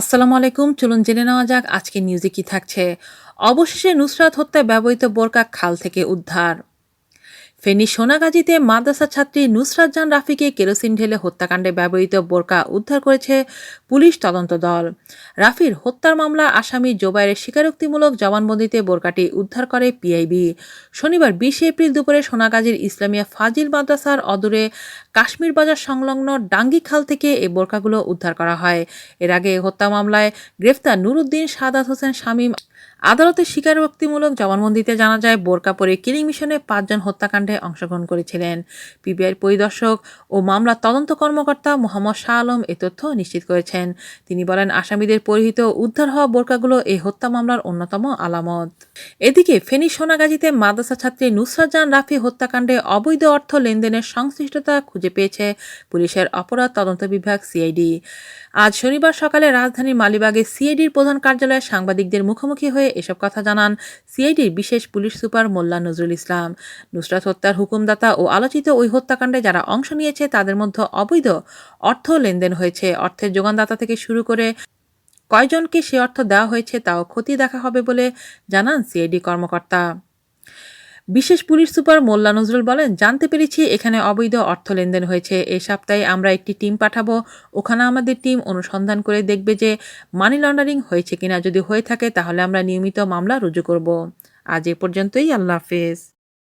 আসসালামু আলাইকুম, চলুন জেনে নেওয়া যাক আজকে নিউজে কি থাকছে। অবশেষে নুসরাত হত্যায় ব্যবহৃত বোরকা খাল থেকে উদ্ধার। ফেনী সোনাগাজীতে মাদ্রাসা ছাত্রী নুসরাত জান রাফিকে কেরোসিন ঢেলে হত্যাকাণ্ডে ব্যবহৃত বোরকা উদ্ধার করেছে পুলিশ তদন্ত দল। রাফির হত্যার মামলা আসামি জোবাইরের স্বীকারোক্তিমূলক জবানবন্দিতে বোরকাটি উদ্ধার করে পিআইবি। শনিবার বিশে এপ্রিল দুপুরে সোনাগাজীর ইসলামিয়া ফাজিল মাদ্রাসার অদূরে কাশ্মীর বাজার সংলগ্ন ডাঙ্গি খাল থেকে এই বোরকাগুলো উদ্ধার করা হয়। এর আগে হত্যা মামলায় গ্রেফতার নুরুদ্দিন সাদাত হোসেন শামীম আদালতে স্বীকারোক্তিমূলক জবানবন্দিতে জানা যায়, বোরকা পরে কিলিং মিশনে পাঁচজন হত্যাকাণ্ডে অংশগ্রহণ করেছিলেন। পিবিআই পরিদর্শক ও মামলার তদন্ত কর্মকর্তা মোহাম্মদ শাহ আলম এ তথ্য নিশ্চিত করেছেন। তিনি বলেন, আসামিদের পরিহিত উদ্ধার হওয়া বোরকাগুলো এই হত্যা মামলার অন্যতম আলামত। এদিকে ফেনী সোনাগাজীতে মাদ্রাসা ছাত্রী নুসরাত জান রাফি হত্যাকাণ্ডে অবৈধ অর্থ লেনদেনের সংশ্লিষ্টতা খুঁজে পেয়েছে পুলিশের অপরাধ তদন্ত বিভাগ সিআইডি। আজ শনিবার সকালে রাজধানীর মালিবাগে সিআইডির প্রধান কার্যালয়ে সাংবাদিকদের মুখোমুখি হয়ে এসব কথা জানান সিআইডির বিশেষ পুলিশ সুপার মোল্লা নজরুল ইসলাম। নুসরাত হত্যার হুকুমদাতা ও আলোচিত ওই হত্যাকাণ্ডে যারা অংশ নিয়েছে, তাদের মধ্যে অবৈধ অর্থ লেনদেন হয়েছে। অর্থের যোগানদাতা থেকে শুরু করে কয়জনকে সে অর্থ দেওয়া হয়েছে, তাও ক্ষতি দেখা হবে বলে জানান সিআইডি কর্মকর্তা। বিশেষ পুলিশ সুপার মোল্লা নজরুল বলেন, জানতে পেরেছি এখানে অবৈধ অর্থ লেনদেন হয়েছে। এ সপ্তাহে আমরা একটি টিম পাঠাবো। ওখানে আমাদের টিম অনুসন্ধান করে দেখবে যে মানি লন্ডারিং হয়েছে কিনা। যদি হয়ে থাকে তাহলে আমরা নিয়মিত মামলা রুজু করব। আজ এ পর্যন্তই। আল্লাহ হাফেজ।